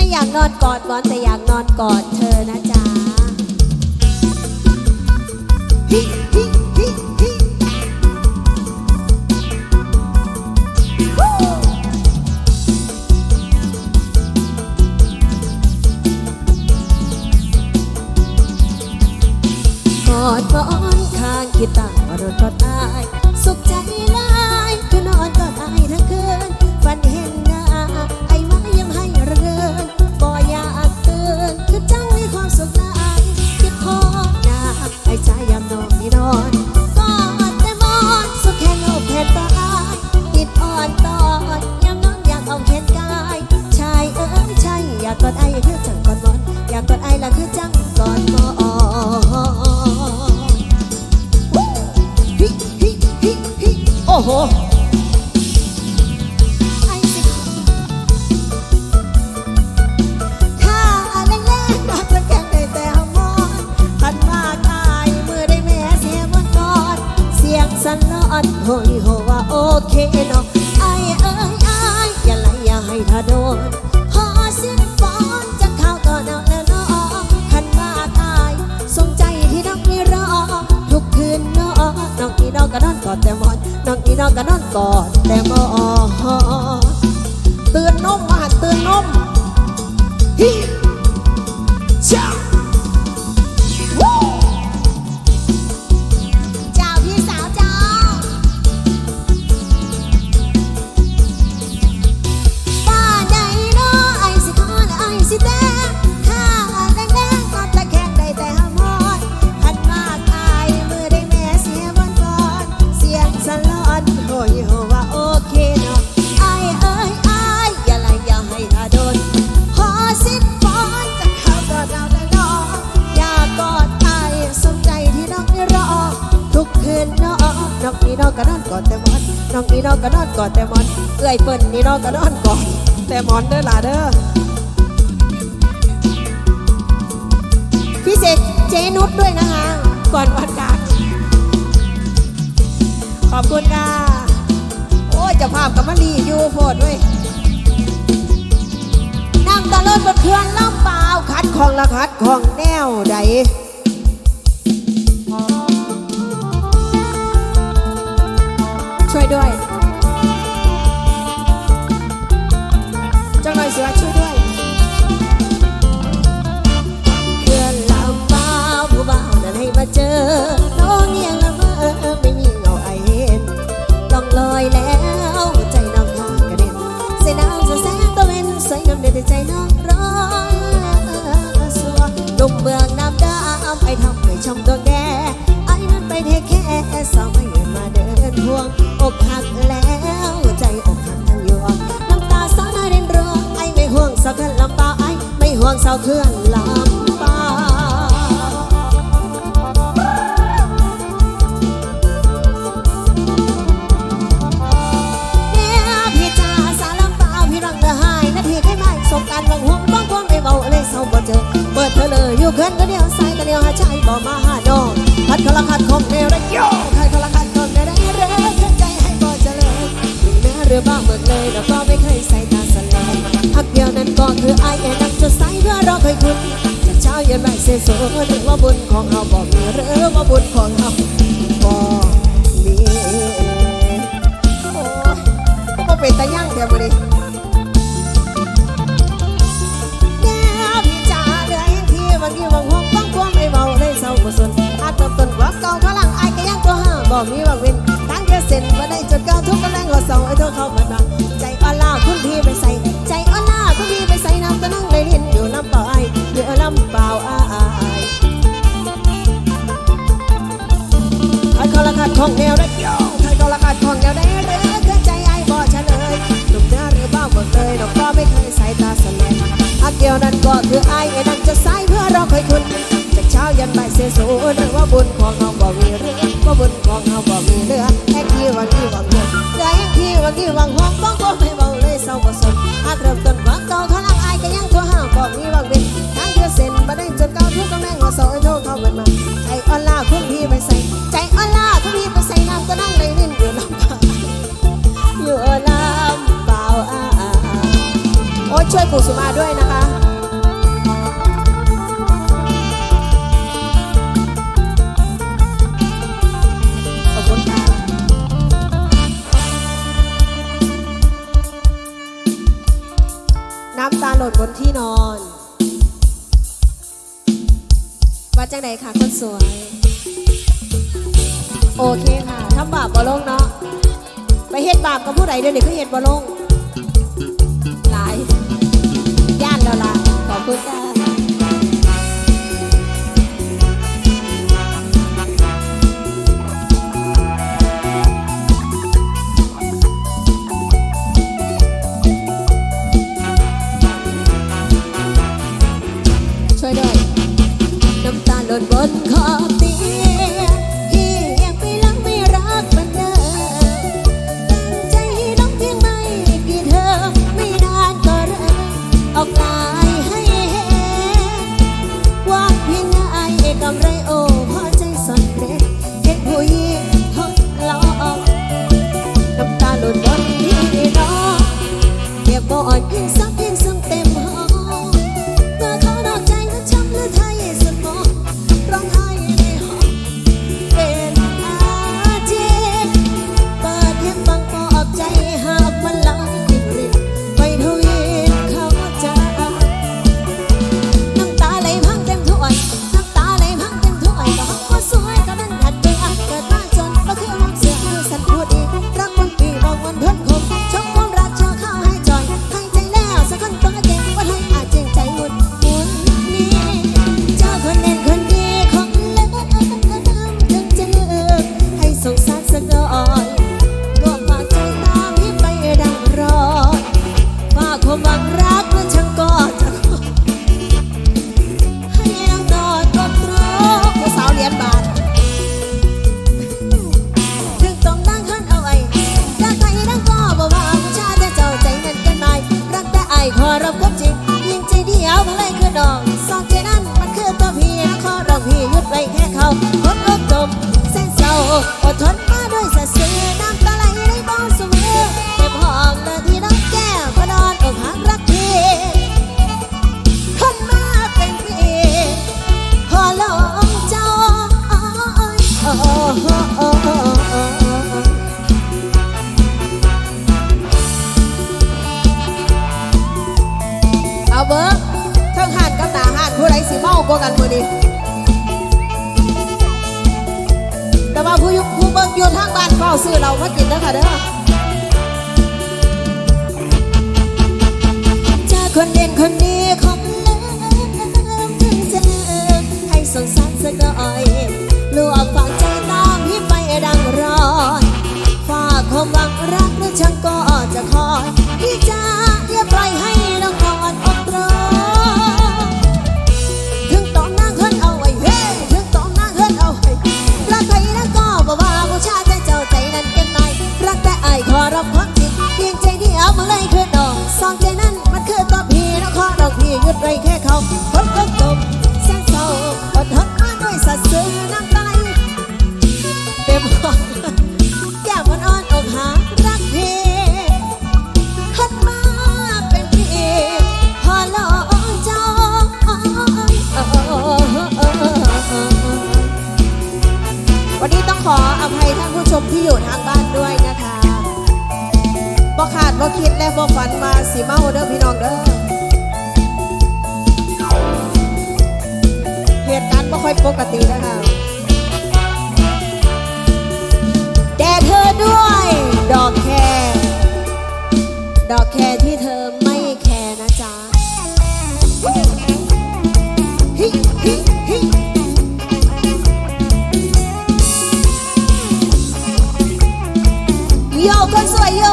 ไม่อยากนอนกอดบอลแต่อยากนอนกอดเธอนะจ๊ะฮิฮิฮิฮิกอดบอนข้างคิดตั้งว่ารถกอดอาย สุขใจหลา ฮิ นนมมาเตือนนมฮิ นี่น้องก็นอนกอดแต่หมอนน้องนี่น้องก็นอนกอดแต่หมอนเอื้อยเปิ้นนี่น้องก็นอนกอดแต่หมอนเด้อล่ะเด้อพิเศษเจนุชด้วยนะคะ ก่อนวันกลางขอบคุณค่ะโอ้จะภาพกับมะลีอยู่โพดด้วยนั่งตะเลินบนเครื่องล่ำเปล่าคัดของละคัดของแนวใด ด้วยจ้าหน่อยเสือช่วยด้วยเครื่องลำเปล่าผู้บ่าวนั้นให้มาเจอ น้องเงียงละเมอไม่มีเงาไอเห็นต้องลอยแล้ว ใจน้องทากระเด็นใส่น้ำจะแสงตะเวนสวยงามเด็ดใจน้อง อกหักแล้วใจอกหักทั้งยวงน้ำตาสาวนาเรินร้องไอ้ไม่ห่วงสาวเคลื่อนลำเปล่าไอ้ไม่ห่วงสาวเคลื่อนลำเปล่าเนี่ยพี่จ้าสารเปล่าพี่รังเดือหายนาทีให้ไม่สงการวังห่วงบ้องความไม่เบาเลยเศร้าบ่เจอเปิดเธอเลยอยู่เคินก็เดียวซ้ายก็เดียวหาใจบ่มาหาดอกคัดคละคัดของแนวระยองคัดคละคัด บ้าเมืองเลยแล้วก็ไม่เคยใส่ตาสแลงพักเดียวนั้นก็คือไอ้แอนังจะใส่เพื่อรอเคยคุณจะเช้าเย็นบ่เสียโซหรือว่าบุญของเฮาบ่มีหรือว่าบุญของเฮาบ่มีโอ้ก็เป็นตาย่างเดียวมาดิแก้วพี่จ๋าเหลือเห็น ก็คือไอ้ไอ้นั่นจะใส่เพื่อรอคอยคุณจากเช้ายันบ่ายเสียสูนว่าบุญของเฮาบ่มีเรือว่าบุญของเฮาบ่มีเรือแค่ที่วังที่วังเงินเหลือแค่ที่วังที่วังห้องบ้องก็ไม่เบาเลยเศร้าบ่สนอาจเริ่มต้นว่าเก่า งไหนคะคนสวย โอเคค่ะทำบาปบ่ลงเนาะ ไปเฮ็ดบาปกับผู้ใดเดี๋ยวนี้ก็เฮ็ดบ่ลง หลาย ย่านแล้วล่ะขอบคุณค่ะ something, something. เบิร์ทั้งหันกับตาหันผู้ไรสีเมากว่ากันมือนี้แต่ว่าผู้ยุผู้เบิ้งอยู่ทางบ้านเฝ้าซื้อเรามากินนะค่ะเด้อจากคนเด่นคนนี้ บ่คิดและบ่ฝันมาสิเมาเด้อพี่น้องเด้อเหตุการณ์บ่ค่อยปกตินะคะแด่เธอด้วย ดอกแครดอกแครที่เธอไม่แครนะจ๊ะฮิฮิฮิโยกคนสวยโย